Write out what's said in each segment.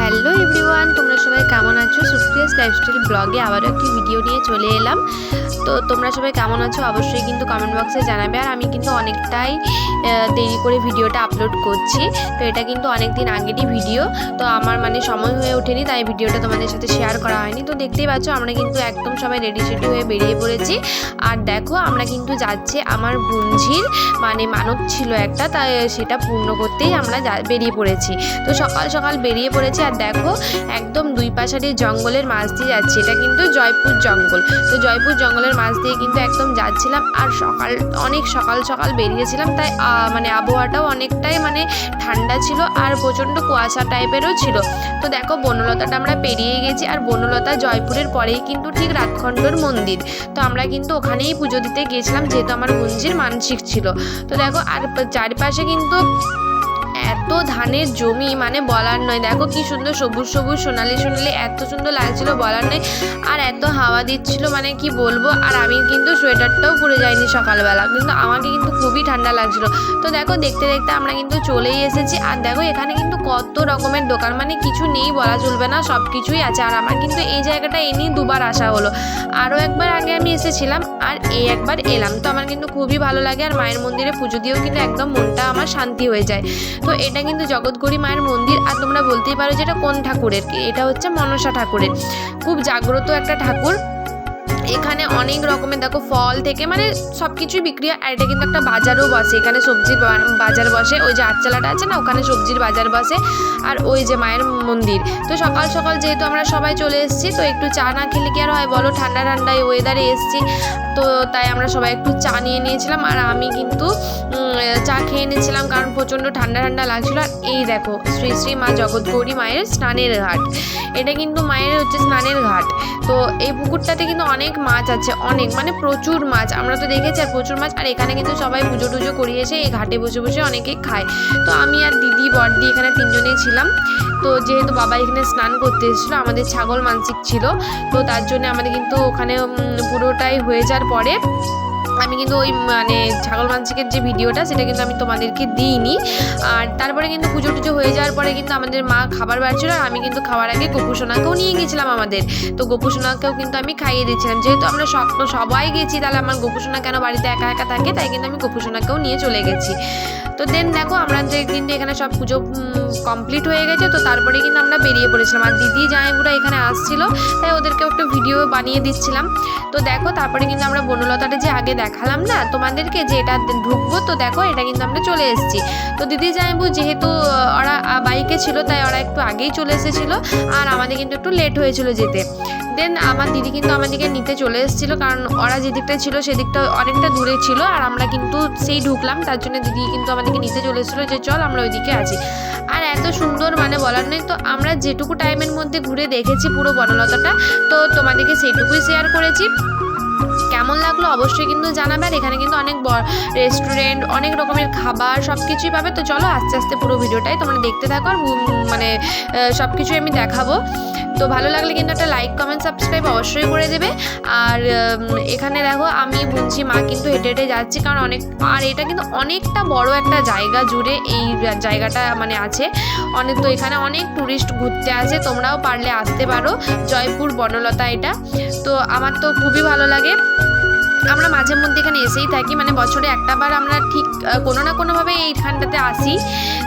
Hello everyone, তোমরা সবাই কেমন আছো? সুপ্রিয়াস লাইফস্টাইল ব্লগে আবারও একটি ভিডিও নিয়ে চলে এলাম। তো তোমরা সবাই কেমন আছো? অবশ্যই কিন্তু কমেন্ট বক্সে জানাবে। আর আমি কিন্তু অনেকটাই দেরি করে ভিডিওটা আপলোড করছি। তো এটা কিন্তু অনেক দিন আগেরই ভিডিও তো আমার মানে সময় হয়ে ওঠেনি, তাই ভিডিওটা তোমাদের সাথে শেয়ার করা হয়নি। তো দেখতেই পাচ্ছ, আমরা কিন্তু একদম সবাই রেডি সেডি হয়ে বেরিয়ে পড়েছি। আর দেখো, আমরা কিন্তু যাচ্ছি আমার বুঞ্জির মানে মানত ছিল একটা, তাই সেটা পূর্ণ করতেই আমরা বেরিয়ে পড়েছি। তো সকাল সকাল বেরিয়ে পড়েছি। আর দেখো, একদম দুই পাশারি জঙ্গলের মাছ দিয়ে যাচ্ছি। এটা কিন্তু জয়পুর জঙ্গল। তো জয়পুর জঙ্গলের মাছ দিয়ে কিন্তু একদম যাচ্ছিলাম আর সকাল, অনেক সকাল সকাল বেরিয়েছিলাম। তাই মানে আবহাওয়াটাও অনেকটাই মানে ঠান্ডা ছিল আর প্রচণ্ড কুয়াশা টাইপেরও ছিল। তো দেখো, বনলতাটা আমরা পেরিয়ে গেছি আর বনলতা জয়পুরের পরেই কিন্তু ঠিক রাতখণ্ডর মন্দির। তো আমরা কিন্তু ওখানেই পুজো দিতে গিয়েছিলাম, যেহেতু আমার গুঞ্জির মানসিক ছিল। তো দেখো, আর চারপাশে কিন্তু এত ধানের জমি মানে বলার নয়। দেখো কি সুন্দর সবুজ সবুজ, সোনালি সোনালি, এত সুন্দর লাগছিল বলার নয়। আর এত হাওয়া দিচ্ছিল মানে কি বলব? আর আমি কিন্তু সোয়েটারটাও পরে যাইনি সকালবেলা। কিন্তু আমাকে কিন্তু খুবই ঠান্ডা লাগছিল। তো দেখো, দেখতে দেখতে আমরা কিন্তু চলেই এসেছি। আর দেখো, এখানে কিন্তু কত রকমের দোকান মানে কিছু নেই বলা চলবে না সব কিছুই আছে। আর আমার কিন্তু এই জায়গাটা এ দুবার আসা হলো। আরও একবার আগে আমি এসেছিলাম, আর এই একবার এলাম। তো আমার কিন্তু খুবই ভালো লাগে, আর মায়ের মন্দিরে পুজো দিয়েও কিন্তু একদম মনটা আমার শান্তি হয়ে যায়। তো এটা কিন্তু জগৎগুরি মায়ের মন্দির, আর তোমরা বলতেই পারো যে এটা কোন ঠাকুরের এটা হচ্ছে মনসা ঠাকুরের। খুব জাগ্রত একটা ঠাকুর। এখানে অনেক রকমের, দেখো ফল থেকে মানে সব কিছুই বিক্রি হয়। আর এটা কিন্তু একটা বাজারও বসে, এখানে সবজির বাজার বসে। ওই যে আটচালাটা আছে না, ওখানে সবজির বাজার বসে। আর ওই যে মায়ের মন্দির। তো সকাল সকাল যেহেতু আমরা সবাই চলে এসেছি, তো একটু চা না খেলে কি আর হয় বলো? ঠান্ডা ঠান্ডা এই ওয়েদারে এসেছি। তো তাই আমরা সবাই একটু চা নিয়ে নিয়েছিলাম। আর আমি কিন্তু চা খেয়ে নিয়েছিলাম কারণ প্রচণ্ড ঠান্ডা ঠান্ডা লাগছিল। আর এই দেখো, শ্রী শ্রী মা জগৎগৌরী মায়ের স্নানের ঘাট। এটা কিন্তু মায়ের হচ্ছে স্নানের ঘাট। তো এই পুকুরটাতে কিন্তু অনেক মাছ আছে, অনেক মানে প্রচুর মাছ। আমরা তো দেখেছি আর প্রচুর মাছ। আর এখানে কিন্তু সবাই পুজো টুজো করিয়ে এসে এই ঘাটে বসে বসে অনেকে খায়। তো আমি আর দিদি, বড়দি এখানে তিনজনেই ছিলাম। তো যেহেতু বাবা এখানে স্নান করতে এসেছিল, আমাদের ছাগল মানসিক ছিল। তো তার জন্য আমাদের কিন্তু ওখানে পুরোটাই হয়ে যাওয়ার পরে আমি কিন্তু ওই মানে ছাগল মানসিকের যে ভিডিওটা, সেটা কিন্তু আমি তোমাদেরকে দিইনি। আর তারপরে কিন্তু পুজো টুজো হয়ে যাওয়ার পরে কিন্তু আমাদের মা খাবার বাড়ছিল আর আমি কিন্তু খাওয়ার আগে গোপুসোনাকেও নিয়ে গেছিলাম আমাদের। তো গোপুসোনাকেও কিন্তু আমি খাইয়ে দিয়েছিলাম। যেহেতু আমরা স্বপ্ন সবাই গেছি, তাহলে আমার গোপুসোনা কেন বাড়িতে একা একা থাকে? তাই কিন্তু আমি গোপুসোনাকেও নিয়ে চলে গেছি। তো দেন দেখো, আমরা যে কিন্তু এখানে সব পুজো কমপ্লিট হয়ে গেছে, তো তারপরে কিন্তু আমরা বেরিয়ে পড়েছিলাম। আর দিদি জামাইবুড়া এখানে আসছিল, তাই ওদেরকে একটু ভিডিও বানিয়ে দিচ্ছিলাম। তো দেখো, তারপরে কিন্তু আমরা বনলতাটা যে আগে দেখালাম না? তোমাদেরকে যে এটা ঢুকবো, তো দেখো এটা কিন্তু আমরা চলে এসেছি। তো দিদি জামাইবু, যেহেতু ওরা বাইকে ছিল, তাই ওরা একটু আগেই চলে এসেছিল, আর আমাদের কিন্তু একটু লেট হয়েছিল যেতে। দেন আমার দিদি কিন্তু আমাদেরকে নিতে চলে এসেছিল, কারণ ওরা যে দিকটা ছিল, সেদিকটা অনেকটা দূরে ছিল, আর আমরা কিন্তু সেই ঢুকলাম, তার জন্য দিদি কিন্তু আমাদেরকে নিতে চলে এসেছিল যে চল আমরা ওইদিকে আছি। আর এত সুন্দর মানে বলার নেই তো আমরা যেটুকু টাইমের মধ্যে ঘুরে দেখেছি পুরো বনলতাটা, তো তোমাদেরকে সেইটুকুই শেয়ার করেছি। কেমন লাগল অবশ্যই কিন্তু জানাবে। আর এখানে কিন্তু অনেক রেস্টুরেন্ট অনেক রকমের খাবার সব কিছুই পাবে। তো চলো আস্তে আস্তে পুরো ভিডিওটাই তোমরা দেখতে থাকো আর মানে সব কিছুই আমি দেখাবো। তো ভালো লাগলে কিন্তু একটা লাইক কমেন্ট সাবস্ক্রাইব অবশ্যই করে দেবে। আর এখানে দেখো আমি বুঝছি মা কিন্তু হেঁটে হেঁটে যাচ্ছি কারণ অনেক, আর এটা কিন্তু অনেকটা বড় একটা জায়গা জুড়ে এই জায়গাটা মানে আছে। অনেক, তো এখানে অনেক ট্যুরিস্ট ঘুরতে আসে, তোমরাও পারলে আসতে পারো। জয়পুর বনলতা এটা। তো আমার তো খুবই ভালো লাগে। আমরা মাঝে মধ্যে এখানে এসেই থাকি মানে বছরে একটা বার আমরা ঠিক কোনো না কোনোভাবে এইখানটাতে আসি।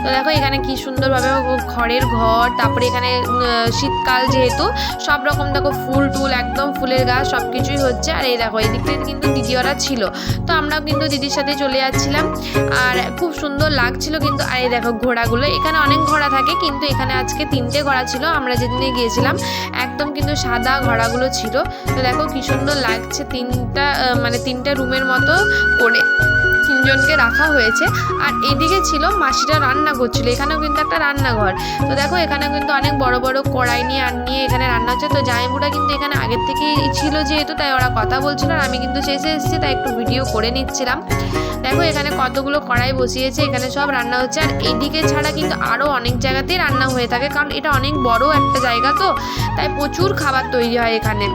তো দেখো এখানে কি সুন্দরভাবে খড়ের ঘর তারপরে এখানে শীতকাল যেহেতু সব রকম দেখো ফুল টুল একদম ফুলের গাছ সব কিছুই হচ্ছে। আর এই দেখো এই দিকটায় কিন্তু দিদিওরা ছিল। তো আমরাও কিন্তু দিদির সাথে চলে যাচ্ছিলাম। আর খুব সুন্দর লাগছিল কিন্তু আর এই দেখো ঘোড়াগুলো এখানে অনেক ঘোড়া থাকে কিন্তু এখানে আজকে তিনটে ঘোড়া ছিল আমরা যেদিনে গিয়েছিলাম একদম কিন্তু সাদা ঘোড়াগুলো ছিল। তো দেখো কি সুন্দর লাগছে তিনটা আহ, মানে তিনটা রুমের মতো করে তিনজনকে রাখা হয়েছে। আর এদিকে ছিল মাসিরা রান্না করছিল, এখানেও কিন্তু একটা রান্নাঘর। তো দেখো এখানে কিন্তু অনেক বড় বড় কড়াই নিয়ে আর নিয়ে এখানে রান্না হচ্ছে। তো জামাইবুড়া কিন্তু এখানে আগের থেকেই ছিল যেহেতু, তাই ওরা কথা বলছিল আর আমি কিন্তু শেষে এসেছি, তাই একটু ভিডিও করে নিচ্ছিলাম। দেখো, এখানে কতগুলো কড়াই বসিয়েছে, এখানে সব রান্না হচ্ছে। আর এইদিকে ছাড়া কিন্তু আরও অনেক জায়গাতেই রান্না হয়ে থাকে, কারণ এটা অনেক বড় একটা জায়গা তো। তাই প্রচুর খাবার তৈরি হয় এখানে।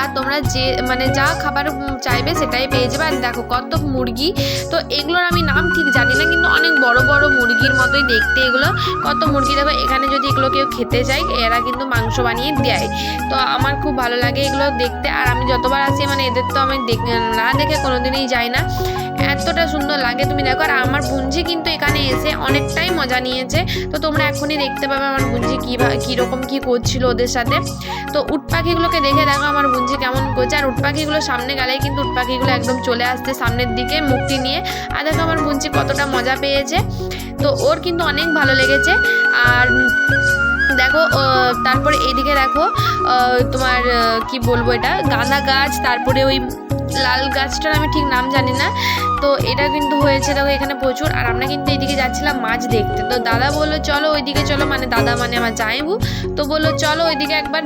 আর তোমরা যে মানে যা খাবার চাইবে সেটাই পেয়ে যাবে। আর দেখো কত মুরগি। তো এগুলোর আমি নাম ঠিক জানি না, কিন্তু অনেক বড় বড় মুরগির মতোই দেখতে এগুলো। কত মুরগি দেখো, এখানে যদি এগুলো কেউ খেতে যায়, এরা কিন্তু মাংস বানিয়ে দেয়। তো আমার খুব ভালো লাগে এগুলো দেখতে। আর আমি যতবার আসি মানে এদের তো আমি না দেখে কোনোদিনই যাই না। এতটা সুন্দর লাগে। তুমি দেখো, আর আমার বুঞ্জি কিন্তু এখানে এসে অনেকটাই মজা নিয়েছে। তো তোমরা এখনই দেখতে পাবে আমার বুঞ্জি কী কীরকম কী করছিল ওদের সাথে। তো উট পাখিগুলোকে দেখে দেখো আমার বুঞ্জি কেমন করছে। আর উট পাখিগুলো সামনে গেলেই কিন্তু উট পাখিগুলো একদম চলে আসছে সামনের দিকে মুক্তি নিয়ে। আর দেখো আমার বুঞ্জি কতটা মজা পেয়েছে। তো ওর কিন্তু অনেক ভালো লেগেছে। আর দেখো তারপরে এদিকে দেখো তোমার কি বলব এটা? গাঁদা গাছ, তারপরে ওই লাল গাছটার আমি ঠিক নাম জানি না। তো এটা কিন্তু হয়েছে দেখো এখানে প্রচুর। আর আমরা কিন্তু এইদিকে যাচ্ছিলাম মাছ দেখতে। তো দাদা বলল, চলো ওইদিকে চলো। মানে দাদা মানে আমার জামাইবু। তো বলল, চলো ওইদিকে একবার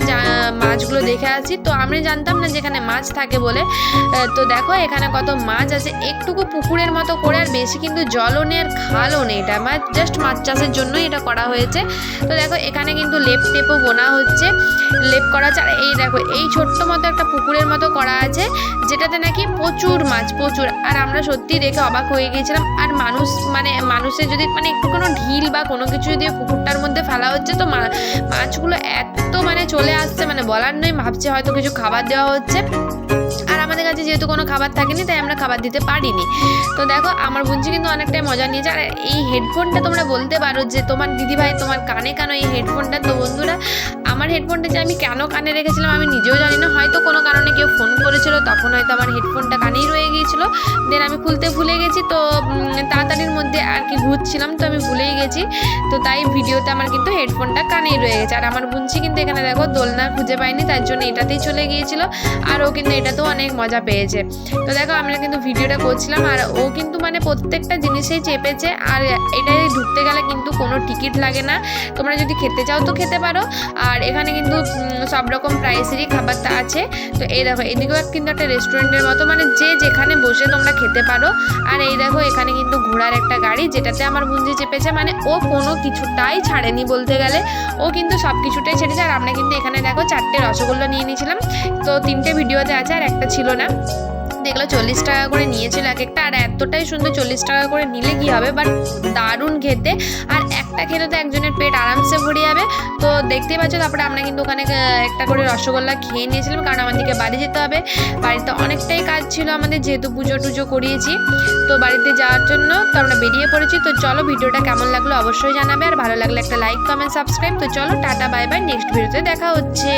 মাছগুলো দেখে আসি। তো আমি জানতাম না যেখানে মাছ থাকে বলে। তো দেখো এখানে কত মাছ আছে। একটুকু পুকুরের মতো করে আর বেশি কিন্তু জলও নেই আর খালও নেই। এটা আমার জাস্ট মাছ চাষের জন্যই এটা করা হয়েছে। তো দেখো এখানে কিন্তু লেপ টেপও বোনা হচ্ছে। লেপ করা আর এই দেখো, এই ছোট্ট মতো একটা পুকুরের মতো করা আছে যেটাতে নাকি প্রচুর মাছ, প্রচুর। আর আমরা সত্যি দেখে অবাক হয়ে গিয়েছিলাম। আর মানুষ মানে মানুষের যদি মানে একটু কোনো ঢিল বা কোনো কিছু যদি পুকুরটার মধ্যে ফেলা হচ্ছে, তো মাছগুলো এত মানে চলে আসছে মানে বলার নয়, ভাবছে হয়তো কিছু খাবার দেওয়া হচ্ছে। আর আমাদের কাছে যেহেতু কোনো খাবার থাকেনি, তাই আমরা খাবার দিতে পারিনি। তো দেখো, আমার বুঝছি কিন্তু অনেকটাই মজা নিয়েছে। আর এই হেডফোনটা তোমরা বলতে পারো যে তোমার দিদিভাই তোমার কানে কেন এই হেডফোনটা, তো বন্ধুরা আমার হেডফোনটা যে আমি কেন কানে রেখেছিলাম আমি নিজেও জানি না। হয়তো কোনো কারণে কেউ ফোন করেছিল, তখন হয়তো আমার হেডফোনটা কানেই রয়ে গিয়েছিল। দেন আমি খুলতে ভুলে গেছি, তো তাড়াতাড়ির মধ্যে আর কি ঘুরছিলাম, তো আমি ভুলেই গেছি। তো তাই ভিডিওতে আমার কিন্তু হেডফোনটা কানেই রয়ে গেছে। আর আমার বুনছি কিন্তু এখানে দেখো দোলনা খুঁজে পাইনি, তার জন্য এটাতেই চলে গিয়েছিল। আর ও কিন্তু এটাতেও অনেক মজা পেয়েছে। তো দেখো আমরা কিন্তু ভিডিওটা করছিলাম, আর ও কিন্তু মানে প্রত্যেকটা জিনিসেই চেপেছে, আর এটাই ঢুকতে গেলে কিন্তু কোনো টিকিট লাগে না। তোমরা যদি খেতে চাও তো খেতে পারো। আর এখানে কিন্তু সব রকম প্রাইসেরই খাবারটা আছে। তো এই দেখো, এদিকেও কিন্তু একটা রেস্টুরেন্টের মতো মানে যে যেখানে বসে তোমরা খেতে পারো। আর এই দেখো, এখানে কিন্তু ঘোড়ার একটা গাড়ি, যেটাতে আমার বুঞ্জি চেপেছে। মানে ও কোনো কিছুটাই ছাড়েনি বলতে গেলে। ও কিন্তু সব কিছুটাই ছেড়েছে। আর আমরা কিন্তু এখানে দেখো, চারটে রসগোল্লা নিয়ে নিয়েছিলাম। তো তিনটে ভিডিওতে আছে, আর একটা ছিল না। দেখল চল্লিশ টাকা করে নিয়েছিল এক একটা আর এতটাই সুন্দর চল্লিশ টাকা করে নিলে কি হবে? বাট দারুণ খেতে। আর একটা খেতে তো একজনের পেট আরামসে ভরে যাবে। তো দেখতেই পাচ্ছ, তারপরে আমরা কিন্তু ওখানে একটা করে রসগোল্লা খেয়ে নিয়েছিলাম, কারণ আমাদেরকে বাড়ি যেতে হবে। বাড়িতে অনেকটাই কাজ ছিল আমাদের, যেহেতু পুজো টুজো করিয়েছি। তো বাড়িতে যাওয়ার জন্য তো আমরা বেরিয়ে পড়েছি। তো চলো ভিডিওটা কেমন লাগল অবশ্যই জানাবে, আর ভালো লাগলে একটা লাইক কমেন্ট সাবস্ক্রাইব তো চলো, টাটা বাই বাই নেক্সট ভিডিওতে দেখা হচ্ছে।